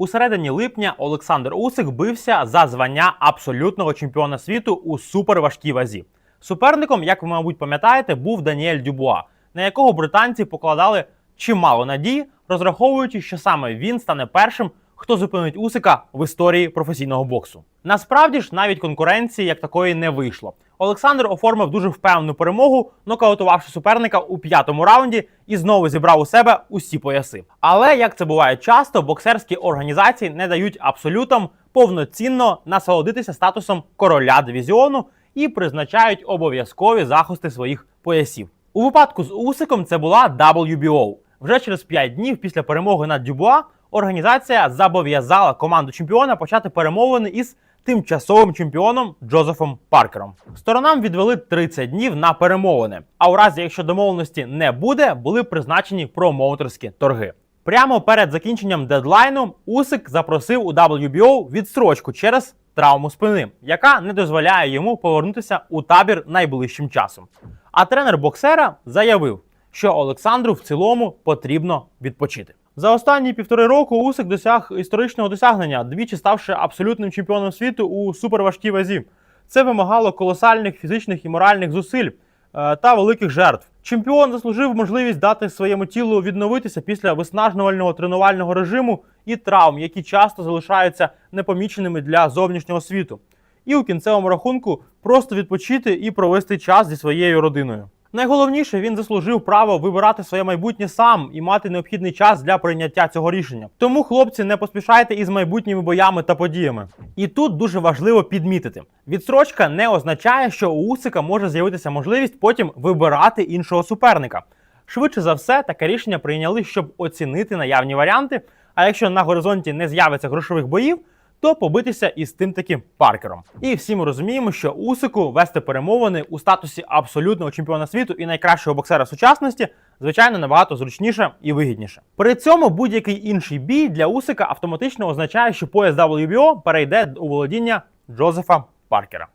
У середині липня Олександр Усик бився за звання абсолютного чемпіона світу у суперважкій вазі. Суперником, як ви, мабуть, пам'ятаєте, був Даніель Дюбуа, на якого британці покладали чимало надій, розраховуючи, що саме він стане першим, хто зупинить Усика в історії професійного боксу. Насправді ж навіть конкуренції як такої не вийшло. Олександр оформив дуже впевнену перемогу, нокаутувавши суперника у п'ятому раунді і знову зібрав у себе усі пояси. Але як це буває часто, боксерські організації не дають абсолютам повноцінно насолодитися статусом короля дивізіону і призначають обов'язкові захисти своїх поясів. У випадку з Усиком це була WBO. Вже через 5 днів після перемоги над Дюбуа організація зобов'язала команду чемпіона почати перемовини із тимчасовим чемпіоном Джозефом Паркером. Сторонам відвели 30 днів на перемовини. А у разі, якщо домовленості не буде, були призначені промоутерські торги. Прямо перед закінченням дедлайну Усик запросив у WBO відстрочку через травму спини, яка не дозволяє йому повернутися у табір найближчим часом. А тренер боксера заявив, що Олександру в цілому потрібно відпочити. За останні півтори року Усик досяг історичного досягнення, двічі ставши абсолютним чемпіоном світу у суперважкій вазі. Це вимагало колосальних фізичних і моральних зусиль е, та великих жертв. Чемпіон заслужив можливість дати своєму тілу відновитися після виснажувального тренувального режиму і травм, які часто залишаються непоміченими для зовнішнього світу. І у кінцевому рахунку просто відпочити і провести час зі своєю родиною. Найголовніше, він заслужив право вибирати своє майбутнє сам і мати необхідний час для прийняття цього рішення. Тому, хлопці, не поспішайте із майбутніми боями та подіями. І тут дуже важливо підмітити: відстрочка не означає, що у Усика може з'явитися можливість потім вибирати іншого суперника. Швидше за все, таке рішення прийняли, щоб оцінити наявні варіанти. А якщо на горизонті не з'явиться грошових боїв, то побитися із тим таким паркером. І всі ми розуміємо, що Усику вести перемовини у статусі абсолютного чемпіона світу і найкращого боксера сучасності, звичайно, набагато зручніше і вигідніше. При цьому будь-який інший бій для Усика автоматично означає, що пояс WBO перейде у володіння Джозефа Паркера.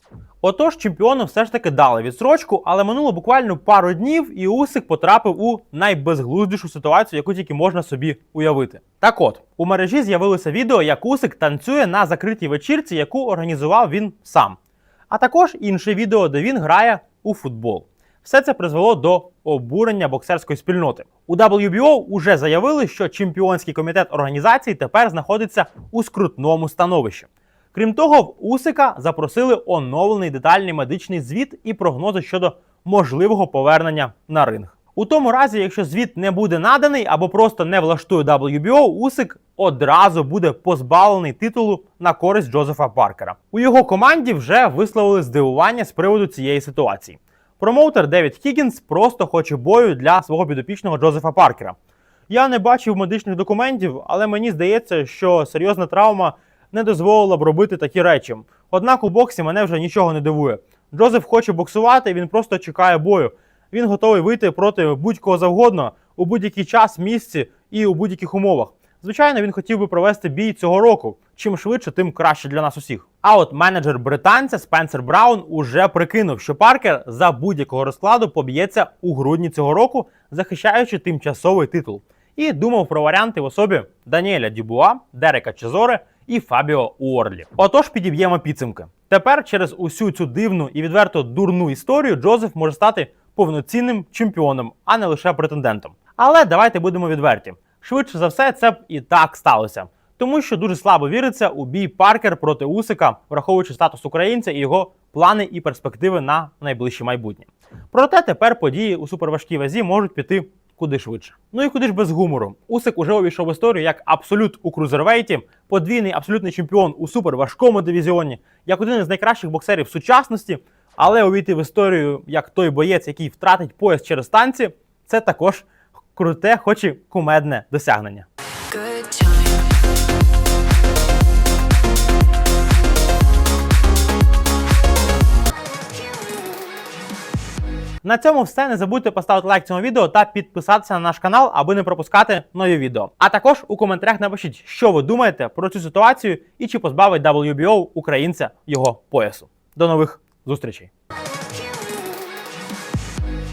Отож, чемпіону все ж таки дали відсрочку, але минуло буквально пару днів, і Усик потрапив у найбезглуздішу ситуацію, яку тільки можна собі уявити. Так от, у мережі з'явилося відео, як Усик танцює на закритій вечірці, яку організував він сам. А також інше відео, де він грає у футбол. Все це призвело до обурення боксерської спільноти. У WBO уже заявили, що чемпіонський комітет організації тепер знаходиться у скрутному становищі. Крім того, в Усика запросили оновлений детальний медичний звіт і прогнози щодо можливого повернення на ринг. У тому разі, якщо звіт не буде наданий або просто не влаштує WBO, Усик одразу буде позбавлений титулу на користь Джозефа Паркера. У його команді вже висловили здивування з приводу цієї ситуації. Промоутер Девід Хіггінс просто хоче бою для свого підопічного Джозефа Паркера. Я не бачив медичних документів, але мені здається, що серйозна травма не дозволила б робити такі речі. Однак у боксі мене вже нічого не дивує. Джозеф хоче боксувати, він просто чекає бою. Він готовий вийти проти будь-кого завгодно у будь-який час, місці і у будь-яких умовах. Звичайно, він хотів би провести бій цього року. Чим швидше, тим краще для нас усіх. А от менеджер британця Спенсер Браун уже прикинув, що Паркер за будь-якого розкладу поб'ється у грудні цього року, захищаючи тимчасовий титул. І думав про варіанти в особі Даніеля Дюбуа, Дерека Чезоре і Фабіо Уорлі. Отож, підіб'ємо підсумки. Тепер через усю цю дивну і відверто дурну історію Джозеф може стати повноцінним чемпіоном, а не лише претендентом. Але давайте будемо відверті. Швидше за все, це б і так сталося. Тому що дуже слабо віриться у бій Паркер проти Усика, враховуючи статус українця і його плани і перспективи на найближче майбутнє. Проте тепер події у суперважкій вазі можуть піти куди швидше. Ну і куди ж без гумору. Усик уже увійшов в історію як абсолют у крузервейті, подвійний абсолютний чемпіон у суперважкому дивізіоні, як один із найкращих боксерів сучасності. Але увійти в історію як той боєць, який втратить пояс через танці, це також круте, хоч і кумедне досягнення. Good time. На цьому все. Не забудьте поставити лайк цьому відео та підписатися на наш канал, аби не пропускати нові відео. А також у коментарях напишіть, що ви думаєте про цю ситуацію і чи позбавить WBO українця його поясу. До нових зустрічей!